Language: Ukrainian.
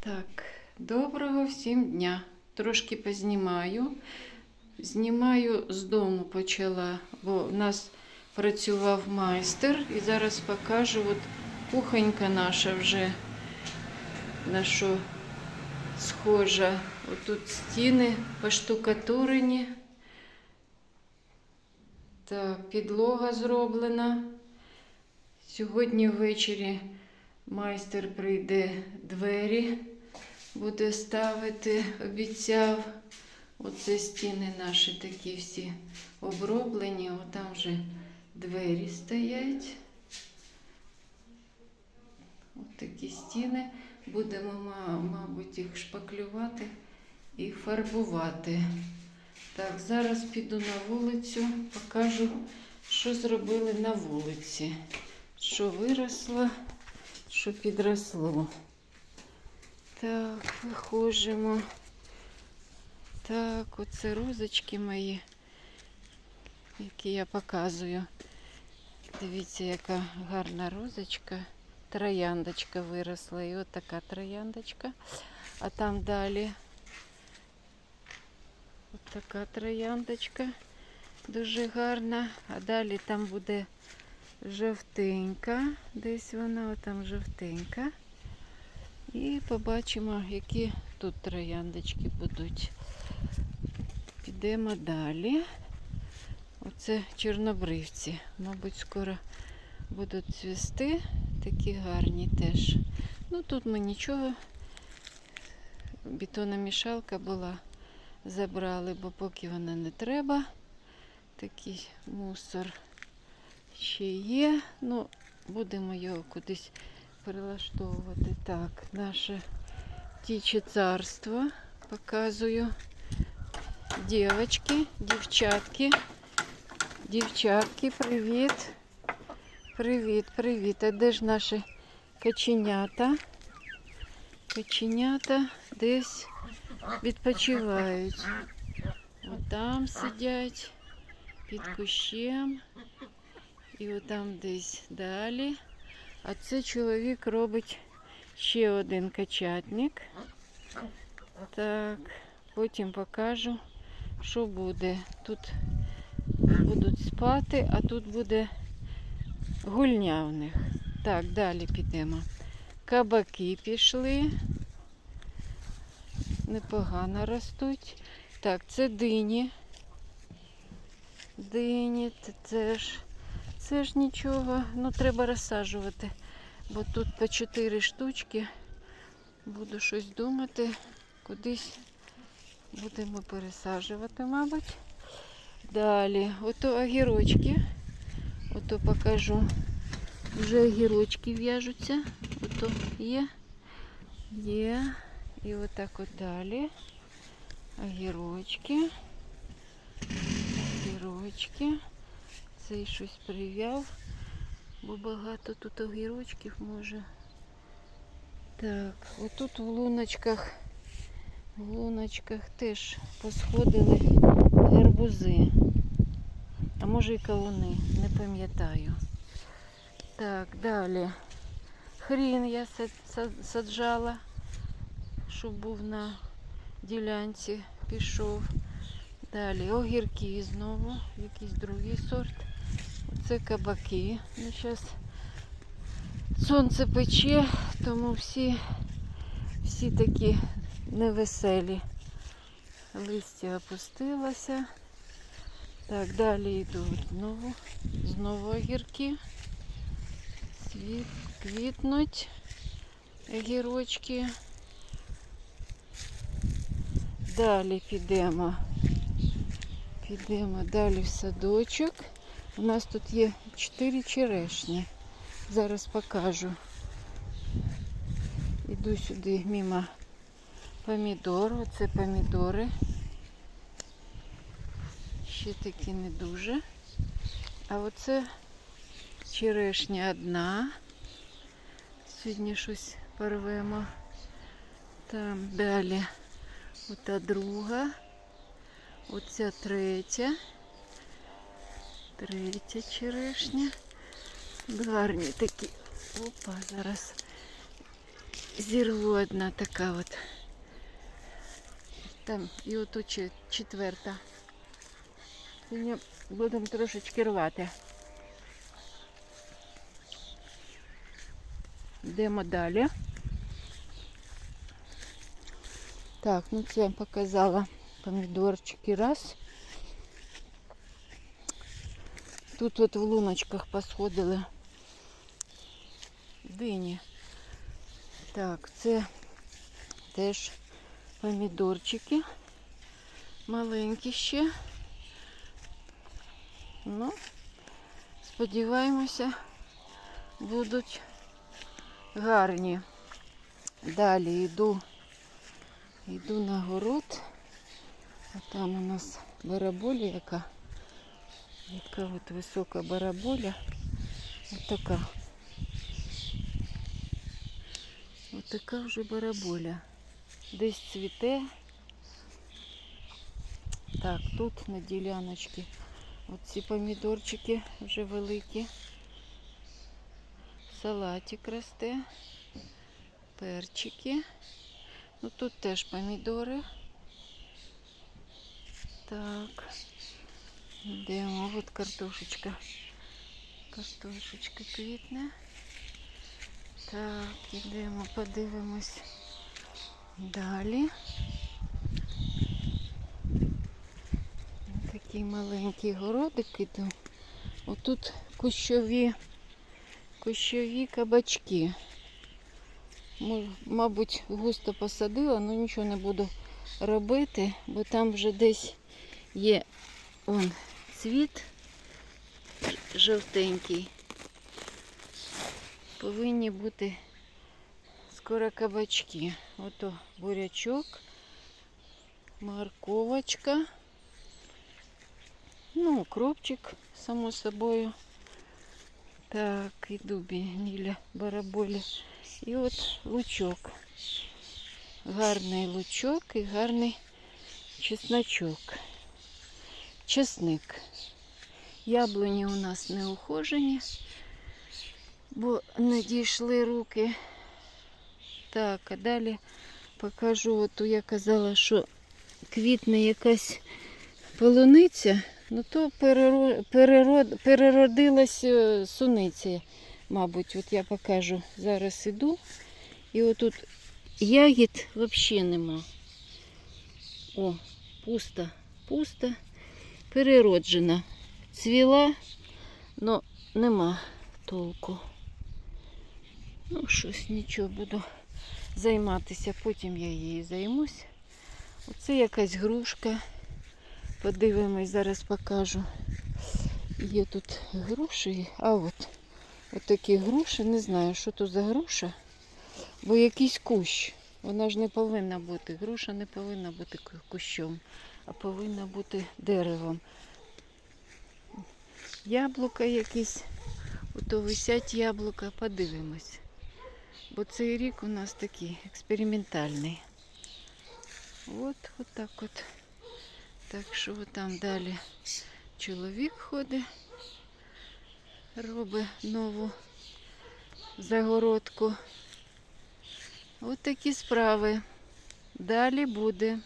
Так, доброго всім дня. Трошки познімаю. Знімаю з дому почала, бо в нас працював майстер. І зараз покажу, от кухонька наша вже на що схожа. Отут стіни поштукатурені. Так, підлога зроблена. Сьогодні ввечері майстер прийде двері, буде ставити, обіцяв. Оце стіни наші такі всі оброблені. О, там вже двері стоять. Такі стіни. Будемо, мабуть, їх шпаклювати і фарбувати. Так, зараз піду на вулицю, покажу, що зробили на вулиці. Що виросло, що підросло. Так, виходимо. Так, оце розочки мої, які я показую. Дивіться, яка гарна розочка. Трояндочка виросла. І от така трояндочка. А там далі от така трояндочка. Дуже гарна. А далі там буде жовтенька. Десь вона, там жовтенька. І побачимо, які тут трояндочки будуть. Підемо далі. Оце чорнобривці. Мабуть, скоро будуть цвісти. Такі гарні теж. Ну тут ми нічого. Бетономішалка була. Забрали, бо поки вона не треба. Такий мусор ще є. Ну, будемо його кудись прилаштовувати. Так, наше птіче царство показую. Дівочки, дівчатки. Дівчатки, привіт. Привіт, привіт. А де ж наші каченята? Каченята десь відпочивають. Отам сидять під кущем. І отам десь далі. А це чоловік робить ще один качатник. Так, потім покажу, що буде. Тут будуть спати, а тут буде гульня в них. Так, далі підемо. Кабаки пішли. Непогано ростуть. Так, це дині. Дині, це- це ж, це ж нічого. Ну, треба розсаджувати. Бо тут по 4 штучки. Буду щось думати. Кудись будемо пересаджувати, мабуть. Далі, ото огірочки. Ото покажу. Вже огірочки в'яжуться. Ото є. Є. І отак от далі. Огірочки. Огірочки. Цей щось прив'яв. Бо багато тут огірочків може. Так, отут в луночках, в луночках теж посходили гарбузи. А може і кавуни, не пам'ятаю. Так, далі. Хрін я сад- сад- саджала, щоб був на ділянці, пішов. Далі огірки знову, якийсь другий сорт. Це кабаки. Ну, зараз сонце пече, тому всі, всі такі невеселі. Листя опустилося. Так, далі йдуть знову, знову огірки. Світ, квітнуть огірочки. Далі підемо. Підемо далі в садочок. У нас тут є 4 черешні. Зараз покажу. Іду сюди мимо помідор. Оце помідори. Ще такі не дуже. А оце черешня одна. Сьогодні щось порвемо. Там далі ота друга. Оця третя. Третя черешня. Гарні такі. Опа, зараз зірву одна така от. Там і отут ще четверта. Сьогодні будемо трошечки рвати. Йдемо далі. Так, ну це я показала помідорчики раз. Тут от в луночках посходили дині. Так, це теж помідорчики. Маленькі ще. Ну, сподіваємося, будуть гарні. Далі йду, йду на город. А там у нас бараболя яка. Яка от висока бараболя. Ось така. Ось така вже бараболя. Десь цвіте. Так, тут на діляночці оці помідорчики вже великі. Салатик росте. Перчики. Ну тут теж помідори. Так. Йдемо. От картошечка. Картошечка квітне. Так, ідемо, подивимось далі. Такий маленький городик іду. Отут кущові, кущові кабачки. Мабуть, густо посадила, але нічого не буду робити, бо там вже десь є он, цвіт жовтенький. Повинні бути скоро кабачки. Ото бурячок, морковочка. Ну, укропчик, само собою. Так, бі- біля бараболі. І от лучок. Гарний лучок і гарний чесночок. Чесник. Яблуні у нас не ухожені, бо не дійшли руки. Так, а далі покажу, от я казала, що квітне якась полуниця, ну то перерод- переродилась е, суниця, мабуть. От я покажу. Зараз іду. І отут ягід взагалі нема. О, пусто, пусто, перероджена. Цвіла, але нема толку. Ну, щось нічого буду займатися, потім я її займусь. Оце якась грушка. Подивимось, зараз покажу. Є тут груші, а от, от такі груші, не знаю, що то за груша, бо якийсь кущ. Вона ж не повинна бути. Груша не повинна бути кущом, а повинна бути деревом. Яблука якісь, ото висять яблука, подивимось. Бо цей рік у нас такий експериментальний. От, от так от. Так що там далі чоловік ходить, робить нову загородку. От такі справи. Далі буде.